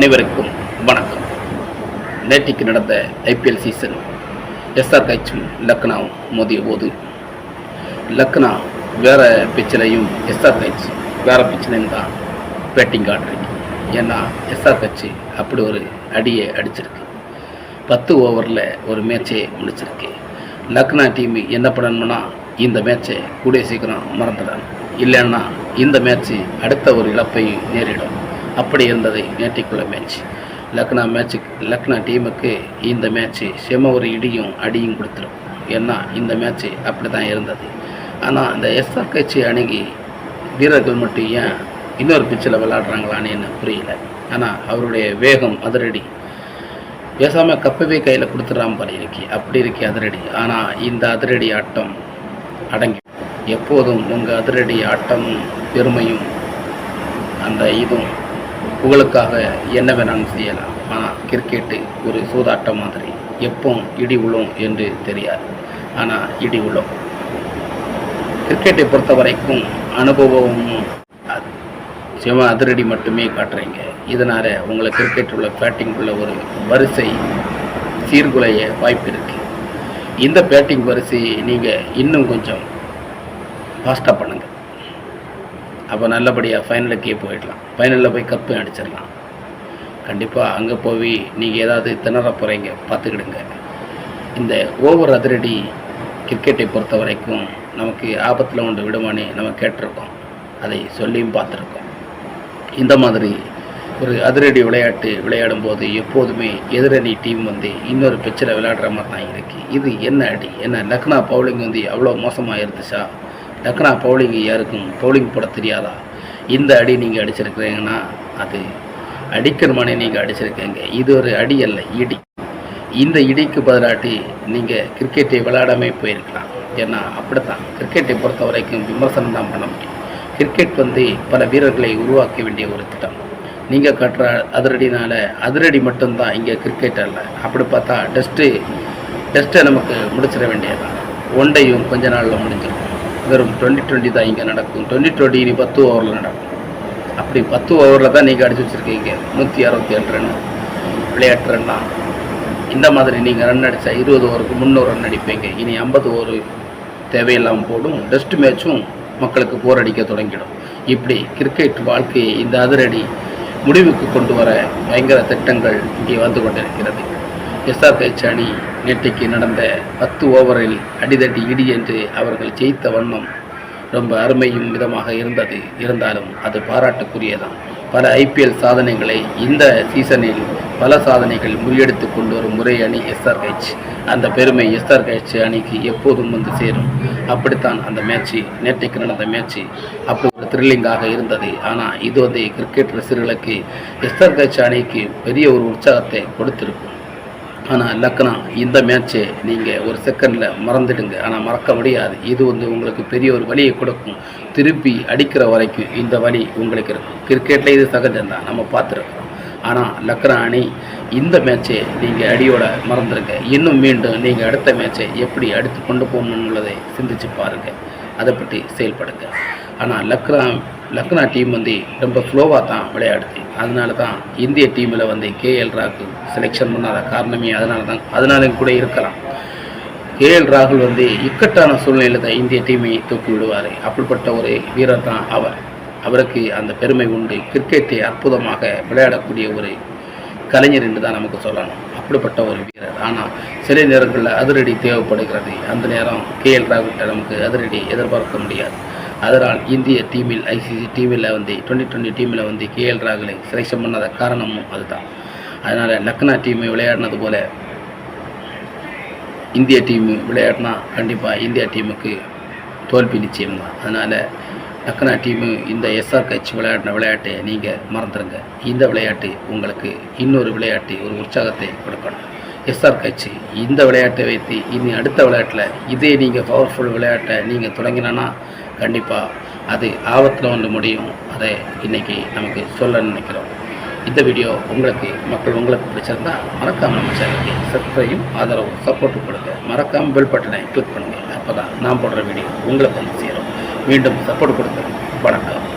அனைவருக்கும் வணக்கம். நேற்றுக்கு நடந்த ஐபிஎல் சீசன் எஸ்ஆர் கைச்சும் லக்னா மோதிய போது லக்னா வேறு பிச்சிலையும் எஸ்ஆர் கைச் வேறு பிச்சிலையும் தான் பேட்டிங் ஆடுறீங்க ஏன்னா எஸ்ஆர் கட்சி அப்படி ஒரு அடியை அடிச்சிருக்கு. பத்து ஓவரில் ஒரு மேட்சே முடிச்சிருக்கு. லக்னா டீம் என்ன பண்ணணும்னா இந்த மேட்சை கூடிய சீக்கிரம் மறந்துடணும் இல்லைன்னா இந்த மேட்ச்சு அடுத்த ஒரு இழப்பை நேரிடும். அப்படி இருந்தது நேற்றைக்குள்ள மேட்ச் லக்னா மேட்சுக்கு லக்னா டீமுக்கு இந்த மேட்ச்சு செம ஒரு இடியும் அடியும் கொடுத்துரும் ஏன்னா இந்த மேட்ச்சு அப்படி தான் இருந்தது ஆனால் இந்த எஸ்ஆர் கட்சி அணுகி வீரர்கள் மட்டும் ஏன் இன்னொரு பிச்சில் விளாடுறாங்களான்னு என்ன புரியல. ஆனால் அவருடைய வேகம் அதிரடி. பேசாமல் கப்பவே கையில் கொடுத்துட்றாம போல இருக்கி. அப்படி இருக்கி அதிரடி. ஆனால் இந்த அதிரடி ஆட்டம் அடங்கி எப்போதும் உங்கள் அதிரடி ஆட்டமும் பெருமையும் அந்த இதுவும் உங்களுக்காக என்ன வேணாலும் செய்யலாம். ஆனால் கிரிக்கெட்டு ஒரு சூதாட்டம் மாதிரி. எப்போ இடி விழும் என்று தெரியாது. ஆனால் இடி விழும். கிரிக்கெட்டை பொறுத்த வரைக்கும் அனுபவமும் சிவ அதிரடி மட்டுமே காட்டுறீங்க. இதனால் உங்களை கிரிக்கெட் உள்ள பேட்டிங் உள்ள ஒரு வரிசை சீர்குலைய வாய்ப்பு இருக்குது இந்த பேட்டிங் வரிசையை நீங்கள் இன்னும் கொஞ்சம் ஃபாஸ்ட்டாக பண்ணுங்கள் அப்போ நல்லபடியாக ஃபைனலுக்கே போயிடலாம். ஃபைனலில் போய் கப்பு அடிச்சிடலாம். கண்டிப்பாக அங்கே போய் நீங்கள் ஏதாவது திணற போகிறீங்க பார்த்துக்கிடுங்க. இந்த ஓவர் அதிரடி கிரிக்கெட்டை பொறுத்த வரைக்கும் நமக்கு ஆபத்தில் ஒன்று விடுமானே நம்ம கேட்டிருக்கோம். அதை சொல்லியும் பார்த்துருக்கோம். இந்த மாதிரி ஒரு அதிரடி விளையாட்டு விளையாடும் போது எப்போதுமே எதிரணி டீம் வந்து இன்னொரு பிச்சில் விளையாடுற மாதிரி தான் இருக்குது இது என்ன அடி? என்ன லக்னா பவுலிங் வந்து அவ்வளோ மோசமாக இருந்துச்சா டக்குனா பவுலிங் யாருக்கும் பவுலிங் போட தெரியாதா? இந்த அடி நீங்கள் அடிச்சிருக்கிறீங்கன்னா அது அடிக்கணுமானே நீங்கள் அடிச்சிருக்கீங்க. இது ஒரு அடி அல்ல இடி. இந்த இடிக்கு பதிலாட்டி நீங்கள் கிரிக்கெட்டை விளையாடாமே போயிருக்கலாம். ஏன்னா அப்படித்தான். கிரிக்கெட்டை பொறுத்த வரைக்கும் விமர்சனம் தான் பண்ண முடியும். கிரிக்கெட் வந்து பல வீரர்களை உருவாக்க வேண்டிய ஒரு திட்டம். நீங்கள் கட்டுற அதிரடினால அதிரடி மட்டும்தான் இங்கே கிரிக்கெட் அல்ல. அப்படி பார்த்தா டெஸ்ட்டு டெஸ்ட்டை நமக்கு முடிச்சிட வேண்டியதான் ஒன்டையும் கொஞ்ச நாளில் முடிஞ்சிடும் வெறும் டுவெண்ட்டி டுவெண்ட்டி தான் இங்கே நடக்கும். டுவெண்ட்டி டுவெண்ட்டி இனி பத்து ஓவரில் நடக்கும். அப்படி பத்து ஓவரில் தான் நீங்கள் அடிச்சு வச்சுருக்கீங்க. நூற்றி அறுபத்தி ஏழு ரன் விளையாட்டு ரன்னா இந்த மாதிரி நீங்கள் ரன் அடித்தா இருபது ஓவருக்கு முந்நூறு ரன் அடிப்பீங்க. இனி ஐம்பது ஓவர் தேவையில்லாமல் போடும். டெஸ்ட் மேட்சும் மக்களுக்கு போர் அடிக்க தொடங்கிடும். இப்படி கிரிக்கெட் வாழ்க்கையை இந்த அதிரடி முடிவுக்கு கொண்டு வர பயங்கர திட்டங்கள் இங்கே வந்து கொண்டிருக்கிறது. எஸ்ஆர்ஹெச் அணி நேற்றைக்கு நடந்த பத்து ஓவரில் அடிதடி இடி என்று அவர்கள் ஜெயித்த வண்ணம் ரொம்ப அருமையும் விதமாக இருந்தது. இருந்தாலும் அது பாராட்டுக்குரியதான் பல ஐபிஎல் சாதனைகளை இந்த சீசனில் பல சாதனைகள் முறியடித்து கொண்டு வரும் முறை அணி எஸ்ஆர்ஹெச். அந்த பெருமை எஸ்ஆர்ஹெச் அணிக்கு எப்போதும் வந்து சேரும். அப்படித்தான் அந்த மேட்ச்சு நேற்றைக்கு நடந்த மேட்ச்சு அப்படி ஒரு த்ரில்லிங்காக இருந்தது. ஆனால் இது வந்து கிரிக்கெட் ரசிகர்களுக்கு எஸ்ஆர்ஹெச் அணிக்கு பெரிய ஒரு உற்சாகத்தை கொடுத்திருக்கும். ஆனால் லக்னா இந்த மேட்ச்சை நீங்கள் ஒரு செகண்டில் மறந்துடுங்க. ஆனால் மறக்க முடியாது. இது வந்து உங்களுக்கு பெரிய ஒரு வலியை கொடுக்கும். திருப்பி அடிக்கிற வரைக்கும் இந்த வழி உங்களுக்கு இருக்கும். கிரிக்கெட்டில் இது சகஜம்தான். நம்ம பார்த்துருக்கோம் ஆனால் லக்னா அணி இந்த மேட்ச்சை நீங்கள் அடியோட மறந்துடுங்க. இன்னும் மீண்டும் நீங்கள் அடுத்த மேட்ச்சை எப்படி அடுத்து கொண்டு போகணுன்றதை சிந்திச்சு பாருங்கள் அதை பற்றி செயல்படுங்க. ஆனால் லக்னா லக்னா டீம் வந்து ரொம்ப ஸ்லோவாக தான் விளையாடுது. அதனால தான் இந்திய டீமில் வந்து கேஎல் ராகுல் செலெக்ஷன் பண்ணாத காரணமே அதனால தான் அதனால கூட இருக்கலாம். கேஎல் ராகுல் வந்து இக்கட்டான சூழ்நிலையில் தான் இந்திய டீமை தூக்கி விடுவார். அப்படிப்பட்ட ஒரு வீரர் தான் அவர். அவருக்கு அந்த பெருமை உண்டு. கிரிக்கெட்டை அற்புதமாக விளையாடக்கூடிய ஒரு கலைஞர் என்று தான் நமக்கு சொல்லணும். அப்படிப்பட்ட ஒரு வீரர். ஆனால் சில நேரங்களில் அதிரடி தேவைப்படுகிறது. அந்த நேரம் கேஎல் ராகுல்கிட்ட நமக்கு அதிரடி எதிர்பார்க்க முடியாது. அதனால் இந்திய டீமில் ஐசிசி டீமில் வந்து டுவெண்ட்டி டுவெண்ட்டி டீமில் வந்து கேஎல் ராகுலை செலெக்ஷன் பண்ணாத காரணமும் அதுதான். அதனால் லக்னா டீம் விளையாடினது போல இந்திய டீம் விளையாடினா கண்டிப்பாக இந்தியா டீமுக்கு தோல்வி நிச்சயம்தான் அதனால் லக்னா டீமு இந்த எஸ்ஆர் கட்சி விளையாடின விளையாட்டை நீங்கள் மறந்துடுங்க இந்த விளையாட்டு உங்களுக்கு இன்னொரு விளையாட்டு ஒரு உற்சாகத்தை கொடுக்கணும். எஸ்ஆர் கட்சி இந்த விளையாட்டை வைத்து இனி அடுத்த விளையாட்டில் இதே நீங்கள் பவர்ஃபுல் விளையாட்டை நீங்கள் தொடங்கினா கண்டிப்பாக அது ஆபத்தில் ஒன்று முடியும். அதை இன்றைக்கி நமக்கு சொல்ல நினைக்கிறோம். இந்த வீடியோ உங்களுக்கு மக்கள் உங்களுக்கு பிடிச்சிருந்தா மறக்காமல் நம்ம சேனலுக்கு சப்ஸ்கிரையும் ஆதரவும் சப்போர்ட்டும் கொடுங்க. மறக்காமல் பெல் பட்டனை கிளிக் பண்ணுங்கள் அப்போ தான் நான் போடுற வீடியோ உங்களுக்கு வந்து சேரும். மீண்டும் சப்போர்ட் கொடுக்குறேன் வணக்கம்.